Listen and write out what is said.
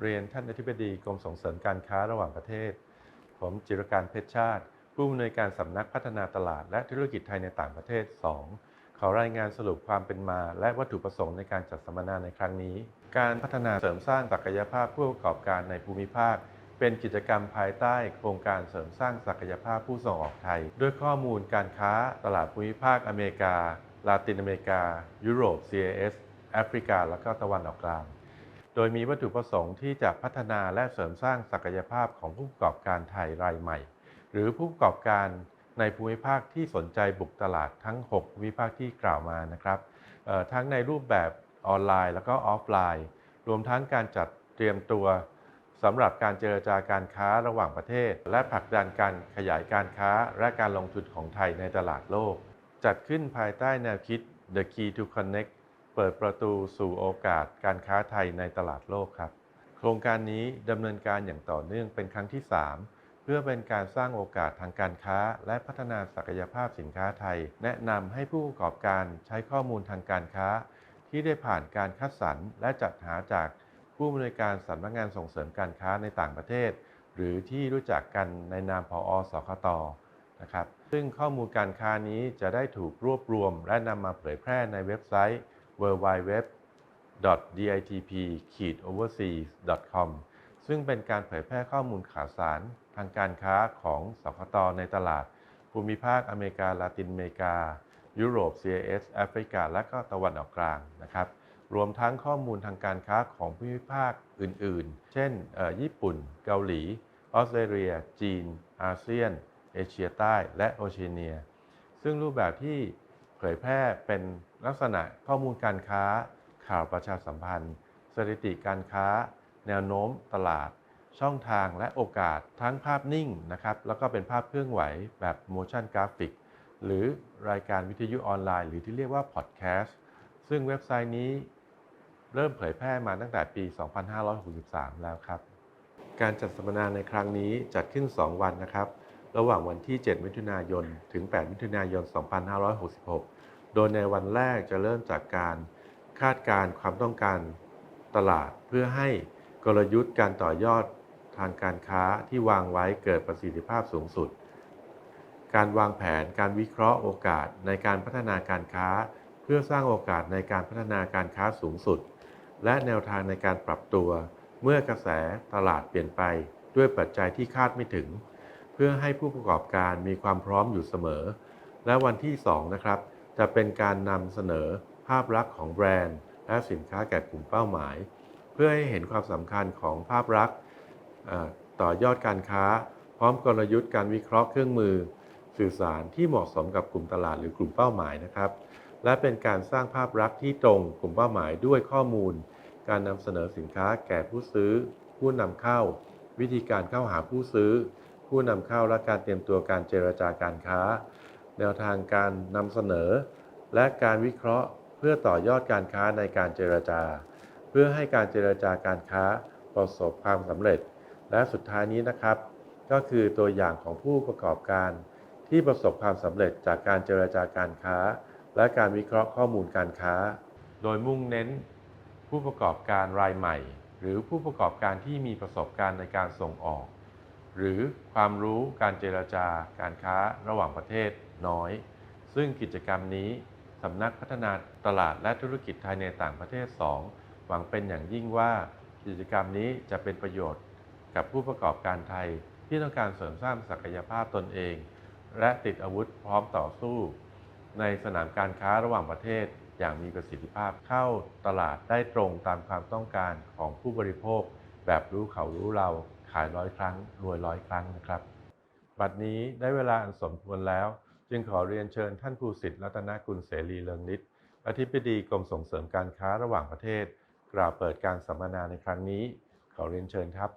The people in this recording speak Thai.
เรียนท่านอธิบดีกรมส่งเสริมการค้าระหว่างประเทศ ผมจิรการเพชรชาติ ผู้อำนวยการสำนักพัฒนาตลาด และธุรกิจไทยในต่างประเทศ 2 ขอรายงานสรุปความเป็นมา และวัตถุประสงค์ในการจัดสัมมนาในครั้งนี้ การพัฒนาเสริมสร้างศักยภาพผู้ประกอบการในภูมิภาค เป็นกิจกรรมภายใต้ โครงการเสริมสร้างศักยภาพผู้ส่งออกไทย ด้วยข้อมูลการค้าตลาดภูมิภาคอเมริกาลาตินอเมริกา ยุโรป CIS แอฟริกา และก็ตะวันออกกลาง โดยมีวัตถุประสงค์ที่จะพัฒนาและเสริมสร้างศักยภาพของผู้ประกอบการไทยรายใหม่ หรือผู้ประกอบการในภูมิภาคที่สนใจบุกตลาดทั้ง6ภูมิภาคที่กล่าวมานะครับทั้งในรูปแบบออนไลน์แล้วก็ออฟไลน์ รวมทั้งการจัดเตรียมตัวสำหรับการเจรจาการค้าระหว่างประเทศ และผลักดันการขยายการค้าและการลงทุนของไทยในตลาดโลก จัดขึ้นภายใต้แนวคิด The Key to Connect ปิดประตูสู่โอกาสการค้าไทยในตลาดโลกครับ โครงการนี้ดำเนินการอย่างต่อเนื่องเป็นครั้งที่ 3 เพื่อเป็นการสร้างโอกาสทางการค้า และพัฒนาศักยภาพสินค้าไทย แนะนำให้ผู้ประกอบการใช้ข้อมูลทางการค้า ที่ได้ผ่านการคัดสรรและจัดหาจากผู้อำนวยการสำนักงานส่งเสริมการค้าในต่างประเทศ หรือที่รู้จักกันในนามพอสคตนะครับซึ่งข้อมูลการค้านี้จะได้ถูกรวบรวม และนำมาเผยแพร่ในเว็บไซต์ www ditp-overseas.com ซึ่งเป็นการเผยแพร่ข้อมูลข่าวสารทางการค้าของสคตในตลาด ภูมิภาคอเมริกา ลาตินอเมริกา ยุโรป CIS แอฟริกา และก็ตะวันออกกลางนะครับ รวมทั้งข้อมูลทางการค้าของภูมิภาคอื่น ๆ เช่น ญี่ปุ่น เกาหลี ออสเตรเลีย จีน อาเซียน เอเชียใต้ และโอเชียเนีย ซึ่งรูปแบบที่ เผยแพร่เป็นลักษณะข้อมูลการค้า ข่าวประชาสัมพันธ์ สถิติการค้า แนวโน้มตลาด ช่องทางและโอกาสทั้งภาพนิ่งนะครับแล้วก็เป็นภาพเคลื่อนไหวแบบ motion graphic หรือรายการวิทยุออนไลน์ หรือที่เรียกว่า podcast ซึ่งเว็บไซต์นี้เริ่มเผยแพร่มาตั้งแต่ปี 2563 แล้วครับ การจัดสัมมนาในครั้งนี้จัดขึ้น 2 วันนะครับ ระหว่างวันที่ 7 มิถุนายน ถึง 8 มิถุนายน 2566 โดยในวันแรกจะเริ่มจากการคาดการณ์ความต้องการตลาดเพื่อให้กลยุทธ์การต่อยอดทางการค้าที่วางไว้เกิดประสิทธิภาพสูงสุด การวางแผนการวิเคราะห์โอกาสในการพัฒนาการค้า เพื่อสร้างโอกาสในการพัฒนาการค้าสูงสุด และแนวทางในการปรับตัว เมื่อกระแสตลาดเปลี่ยนไปด้วยปัจจัยที่คาดไม่ถึง เพื่อให้ผู้ประกอบการมีความพร้อมอยู่เสมอ และวันที่ 2 นะครับ จะเป็นการนำเสนอภาพลักษณ์ของแบรนด์ และสินค้าแก่กลุ่มเป้าหมาย เพื่อให้เห็นความสำคัญของภาพลักษณ์ต่อยอดการค้า พร้อมกลยุทธ์การวิเคราะห์เครื่องมือ สื่อสารที่เหมาะสมกับกลุ่มตลาดหรือกลุ่มเป้าหมายนะครับ และเป็นการสร้างภาพลักษณ์ที่ตรงกลุ่มเป้าหมายด้วยข้อมูล การนำเสนอสินค้าแก่ผู้ซื้อ ผู้นำเข้า วิธีการเข้าหาผู้ซื้อ ผู้นำเข้าและการเตรียมตัวการเจรจาการค้า แนวทางการนำเสนอ และการวิเคราะห์เพื่อต่อยอดการค้าในการเจรจา เพื่อให้การเจรจาการค้าประสบความสำเร็จ และสุดท้ายนี้นะครับ ก็คือตัวอย่างของผู้ประกอบการ ที่ประสบความสำเร็จจากการเจรจาการค้า และการวิเคราะห์ข้อมูลการค้า โดยมุ่งเน้น ผู้ประกอบการรายใหม่ หรือผู้ประกอบการที่มีประสบการณ์ในการส่งออก หรือความรู้การเจรจาการค้าระหว่างประเทศน้อย ซึ่งกิจกรรมนี้สำนักพัฒนาตลาดและธุรกิจไทยในต่างประเทศ 2 หวังเป็นอย่างยิ่งว่ากิจกรรมนี้จะเป็นประโยชน์ กับผู้ประกอบการไทยที่ต้องการเสริมสร้างศักยภาพตนเอง และติดอาวุธพร้อมต่อสู้ ในสนามการค้าระหว่างประเทศอย่างมีประสิทธิภาพเข้าตลาดได้ตรงตามความต้องการของผู้บริโภค แบบรู้เขารู้เรา ขายร้อยครั้ง รวยร้อยครั้งนะครับ บัดนี้ได้เวลาอันสมควรแล้ว จึงขอเรียนเชิญท่านภูสิทธิ์รัตนกุลเสรีเลืองนิตอธิบดีกรมส่งเสริมการค้าระหว่างประเทศ กล่าวเปิดการสัมมนาในครั้งนี้ ขอเรียนเชิญครับ